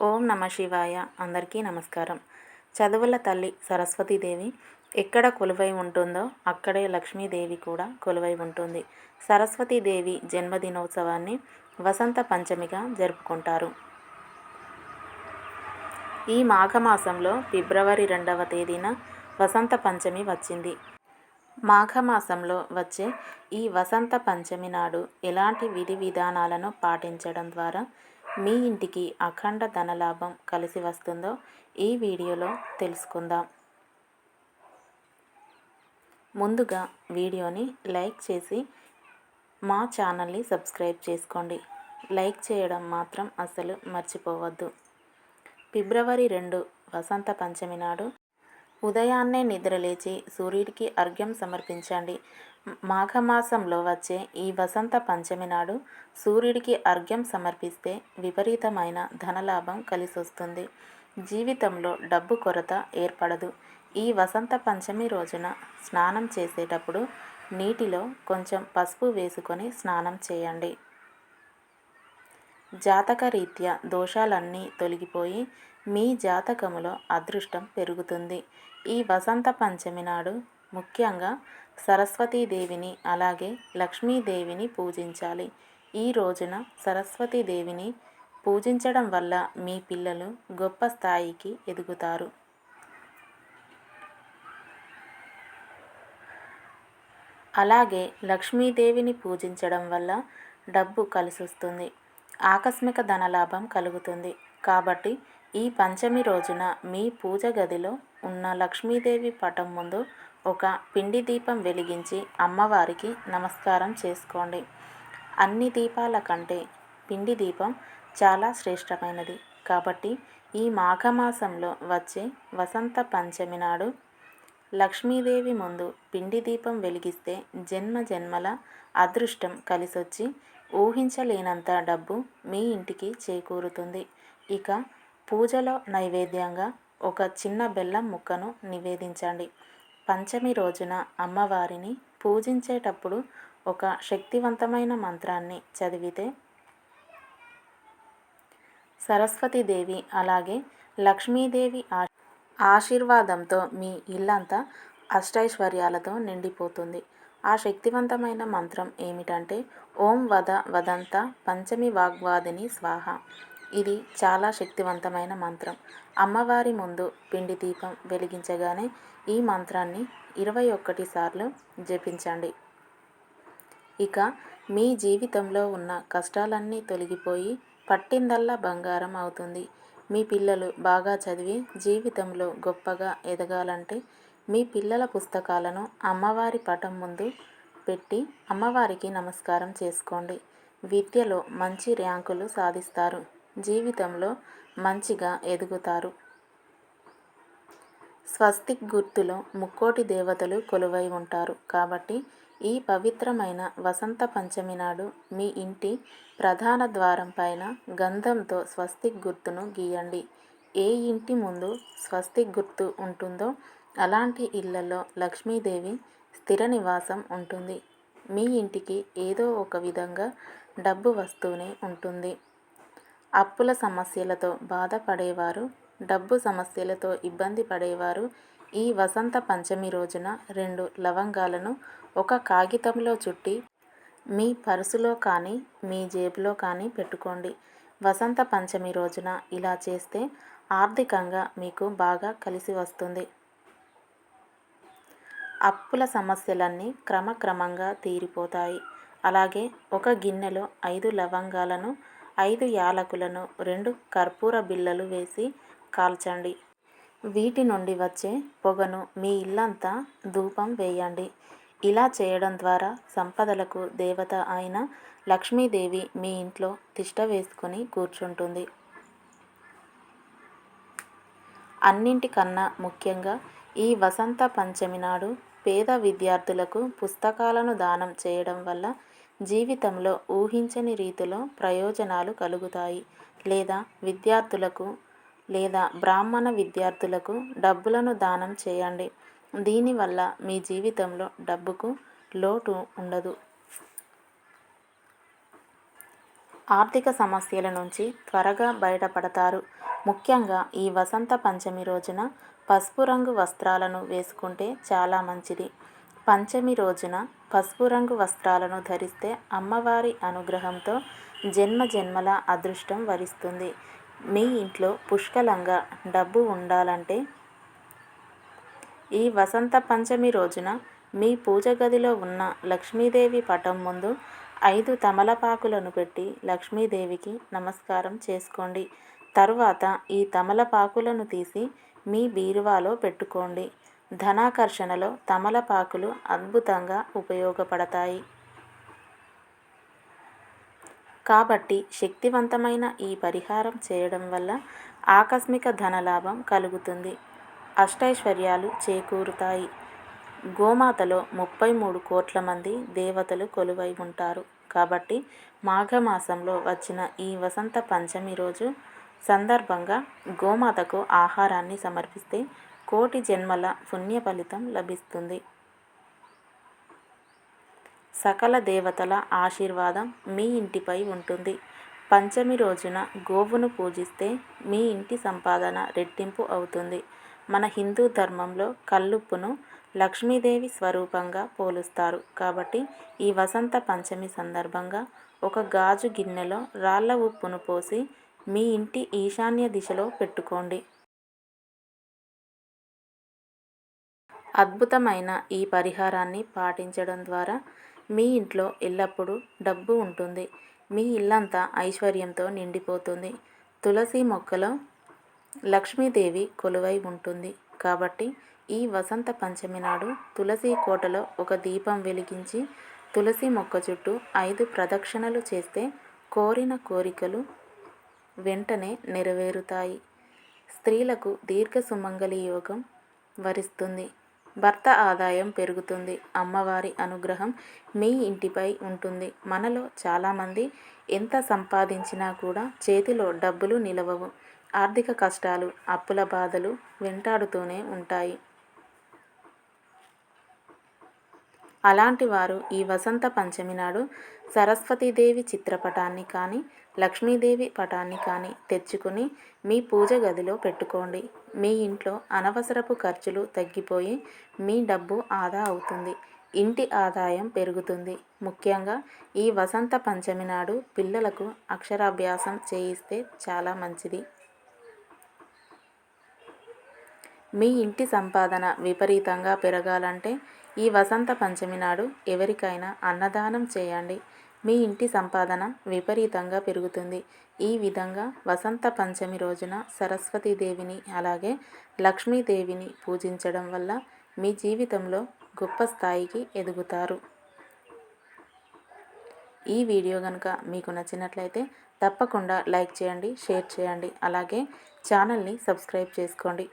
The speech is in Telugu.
ఓం నమ శివాయ. అందరికీ నమస్కారం. చదువుల తల్లి సరస్వతీదేవి ఎక్కడ కొలువై ఉంటుందో అక్కడే లక్ష్మీదేవి కూడా కొలువై ఉంటుంది. సరస్వతీదేవి జన్మదినోత్సవాన్ని వసంత పంచమిగా జరుపుకుంటారు. ఈ మాఘమాసంలో ఫిబ్రవరి రెండవ తేదీన వసంత పంచమి వచ్చింది. మాఘమాసంలో వచ్చే ఈ వసంత పంచమి నాడు ఎలాంటి విధి విధానాలను పాటించడం ద్వారా మీ ఇంటికి అఖండ ధనలాభం కలిసి వస్తుందో ఈ వీడియోలో తెలుసుకుందాం. ముందుగా వీడియోని లైక్ చేసి మా ఛానల్ని సబ్స్క్రైబ్ చేసుకోండి. లైక్ చేయడం మాత్రం అసలు మర్చిపోవద్దు. ఫిబ్రవరి రెండు వసంత పంచమి నాడు ఉదయాన్నే నిద్రలేచి సూర్యుడికి అర్ఘ్యం సమర్పించండి. మాఘమాసంలో వచ్చే ఈ వసంత పంచమి నాడు సూర్యుడికి అర్ఘ్యం సమర్పిస్తే విపరీతమైన ధనలాభం కలిసొస్తుంది. జీవితంలో డబ్బు కొరత ఏర్పడదు. ఈ వసంత పంచమి రోజున స్నానం చేసేటప్పుడు నీటిలో కొంచెం పసుపు వేసుకొని స్నానం చేయండి. జాతకరీత్యా దోషాలన్నీ తొలగిపోయి మీ జాతకములో అదృష్టం పెరుగుతుంది. ఈ వసంత పంచమి నాడు ముఖ్యంగా సరస్వతీదేవిని అలాగే లక్ష్మీదేవిని పూజించాలి. ఈ రోజున సరస్వతీదేవిని పూజించడం వల్ల మీ పిల్లలు గొప్ప స్థాయికి ఎదుగుతారు. అలాగే లక్ష్మీదేవిని పూజించడం వల్ల డబ్బు కలిసొస్తుంది. ఆకస్మిక ధనలాభం కలుగుతుంది. కాబట్టి ఈ పంచమి రోజున మీ పూజ గదిలో ఉన్న లక్ష్మీదేవి పటం ముందు ఒక పిండి దీపం వెలిగించి అమ్మవారికి నమస్కారం చేసుకోండి. అన్ని దీపాల కంటే పిండి దీపం చాలా శ్రేష్టమైనది. కాబట్టి ఈ మాఘమాసంలో వచ్చే వసంత పంచమి నాడు లక్ష్మీదేవి ముందు పిండి దీపం వెలిగిస్తే జన్మ జన్మల అదృష్టం కలిసొచ్చి ఊహించలేనంత డబ్బు మీ ఇంటికి చేకూరుతుంది. ఇక పూజలో నైవేద్యంగా ఒక చిన్న బెల్లం ముక్కను నివేదించండి. పంచమి రోజున అమ్మవారిని పూజించేటప్పుడు ఒక శక్తివంతమైన మంత్రాన్ని చదివితే సరస్వతీదేవి అలాగే లక్ష్మీదేవి ఆశీర్వాదంతో మీ ఇల్లంతా అష్టైశ్వర్యాలతో నిండిపోతుంది. ఆ శక్తివంతమైన మంత్రం ఏమిటంటే ఓం వద వదంత పంచమి వాగ్వాదిని స్వాహ. ఇది చాలా శక్తివంతమైన మంత్రం. అమ్మవారి ముందు పిండి దీపం వెలిగించగానే ఈ మంత్రాన్ని ఇరవై ఒక్కటి సార్లు జపించండి. ఇక మీ జీవితంలో ఉన్న కష్టాలన్నీ తొలగిపోయి పట్టిందల్లా బంగారం అవుతుంది. మీ పిల్లలు బాగా చదివి జీవితంలో గొప్పగా ఎదగాలంటే మీ పిల్లల పుస్తకాలను అమ్మవారి పటం ముందు పెట్టి అమ్మవారికి నమస్కారం చేసుకోండి. విద్యలో మంచి ర్యాంకులు సాధిస్తారు. జీవితంలో మంచిగా ఎదుగుతారు. స్వస్తిక్ గుర్తులో ముక్కోటి దేవతలు కొలువై ఉంటారు. కాబట్టి ఈ పవిత్రమైన వసంత పంచమి నాడు మీ ఇంటి ప్రధాన ద్వారం పైన గంధంతో స్వస్తిక్ గుర్తును గీయండి. ఏ ఇంటి ముందు స్వస్తిక్ గుర్తు ఉంటుందో అలాంటి ఇళ్ళలో లక్ష్మీదేవి స్థిర నివాసం ఉంటుంది. మీ ఇంటికి ఏదో ఒక విధంగా డబ్బు వస్తూనే ఉంటుంది. అప్పుల సమస్యలతో బాధపడేవారు డబ్బు సమస్యలతో ఇబ్బంది పడేవారు. ఈ వసంత పంచమి రోజున రెండు లవంగాలను ఒక కాగితంలో చుట్టి మీ పర్సులో కానీ మీ జేబులో కానీ పెట్టుకోండి. వసంత పంచమి రోజున ఇలా చేస్తే ఆర్థికంగా మీకు బాగా కలిసి వస్తుంది. అప్పుల సమస్యలన్నీ క్రమక్రమంగా తీరిపోతాయి. అలాగే ఒక గిన్నెలో ఐదు లవంగాలను ఐదు యాలకులను రెండు కర్పూర బిళ్ళలు వేసి కాల్చండి. వీటి నుండి వచ్చే పొగను మీ ఇల్లంతా ధూపం వేయండి. ఇలా చేయడం ద్వారా సంపదలకు దేవత అయిన లక్ష్మీదేవి మీ ఇంట్లో తిష్ట వేసుకొని కూర్చుంటుంది. అన్నింటికన్నా ముఖ్యంగా ఈ వసంత పంచమి నాడు పేద విద్యార్థులకు పుస్తకాలను దానం చేయడం వల్ల జీవితంలో ఊహించని రీతిలో ప్రయోజనాలు కలుగుతాయి. లేదా విద్యార్థులకు లేదా బ్రాహ్మణ విద్యార్థులకు డబ్బులను దానం చేయండి. దీనివల్ల మీ జీవితంలో డబ్బుకు లోటు ఉండదు. ఆర్థిక సమస్యల నుంచి త్వరగా బయటపడతారు. ముఖ్యంగా ఈ వసంత పంచమి రోజున పసుపు రంగు వస్త్రాలను వేసుకుంటే చాలా మంచిది. పంచమి రోజున పసుపు రంగు వస్త్రాలను ధరిస్తే అమ్మవారి అనుగ్రహంతో జన్మ జన్మల అదృష్టం వరిస్తుంది. మీ ఇంట్లో పుష్కలంగా డబ్బు ఉండాలంటే ఈ వసంత పంచమి రోజున మీ పూజ గదిలో ఉన్న లక్ష్మీదేవి పటం ముందు ఐదు తమలపాకులను పెట్టి లక్ష్మీదేవికి నమస్కారం చేసుకోండి. తరువాత ఈ తమలపాకులను తీసి మీ బీరువాలో పెట్టుకోండి. ధనాకర్షణలో తమలపాకులు అద్భుతంగా ఉపయోగపడతాయి. కాబట్టి శక్తివంతమైన ఈ పరిహారం చేయడం వల్ల ఆకస్మిక ధనలాభం కలుగుతుంది. అష్టైశ్వర్యాలు చేకూరుతాయి. గోమాతలో ముప్పై మూడు కోట్ల మంది దేవతలు కొలువై ఉంటారు. కాబట్టి మాఘమాసంలో వచ్చిన ఈ వసంత పంచమి రోజు సందర్భంగా గోమాతకు ఆహారాన్ని సమర్పిస్తే కోటి జన్మల పుణ్య ఫలితం లభిస్తుంది. సకల దేవతల ఆశీర్వాదం మీ ఇంటిపై ఉంటుంది. పంచమి రోజున గోవును పూజిస్తే మీ ఇంటి సంపాదన రెట్టింపు అవుతుంది. మన హిందూ ధర్మంలో కల్లుప్పును లక్ష్మీదేవి స్వరూపంగా పోలుస్తారు. కాబట్టి ఈ వసంత పంచమి సందర్భంగా ఒక గాజు గిన్నెలో రాళ్ళ ఉప్పును పోసి మీ ఇంటి ఈశాన్య దిశలో పెట్టుకోండి. అద్భుతమైన ఈ పరిహారాన్ని పాటించడం ద్వారా మీ ఇంట్లో ఎల్లప్పుడూ డబ్బు ఉంటుంది. మీ ఇల్లంతా ఐశ్వర్యంతో నిండిపోతుంది. తులసి మొక్కలో లక్ష్మీదేవి కొలువై ఉంటుంది. కాబట్టి ఈ వసంత పంచమి నాడు తులసి కోటలో ఒక దీపం వెలిగించి తులసి మొక్క చుట్టూ ఐదు ప్రదక్షిణలు చేస్తే కోరిన కోరికలు వెంటనే నెరవేరుతాయి. స్త్రీలకు దీర్ఘ సుమంగళి యోగం వరిస్తుంది. భర్త ఆదాయం పెరుగుతుంది. అమ్మవారి అనుగ్రహం మీ ఇంటిపై ఉంటుంది. మనలో చాలామంది ఎంత సంపాదించినా కూడా చేతిలో డబ్బులు నిలవవు. ఆర్థిక కష్టాలు అప్పుల బాధలు వెంటాడుతూనే ఉంటాయి. అలాంటి వారు ఈ వసంత పంచమి నాడు సరస్వతీదేవి చిత్రపటాన్ని కానీ లక్ష్మీదేవి పటాన్ని కానీ తెచ్చుకుని మీ పూజ గదిలో పెట్టుకోండి. మీ ఇంట్లో అనవసరపు ఖర్చులు తగ్గిపోయి మీ డబ్బు ఆదా అవుతుంది. ఇంటి ఆదాయం పెరుగుతుంది. ముఖ్యంగా ఈ వసంత పంచమి నాడు పిల్లలకు అక్షరాభ్యాసం చేయిస్తే చాలా మంచిది. మీ ఇంటి సంపాదన విపరీతంగా పెరగాలంటే ఈ వసంత పంచమి నాడు ఎవరికైనా అన్నదానం చేయండి. మీ ఇంటి సంపాదన విపరీతంగా పెరుగుతుంది. ఈ విధంగా వసంత పంచమి రోజున సరస్వతీదేవిని అలాగే లక్ష్మీదేవిని పూజించడం వల్ల మీ జీవితంలో గొప్ప స్థాయికి ఎదుగుతారు. ఈ వీడియో కనుక మీకు నచ్చినట్లయితే తప్పకుండా లైక్ చేయండి షేర్ చేయండి అలాగే ఛానల్ని సబ్స్క్రైబ్ చేసుకోండి.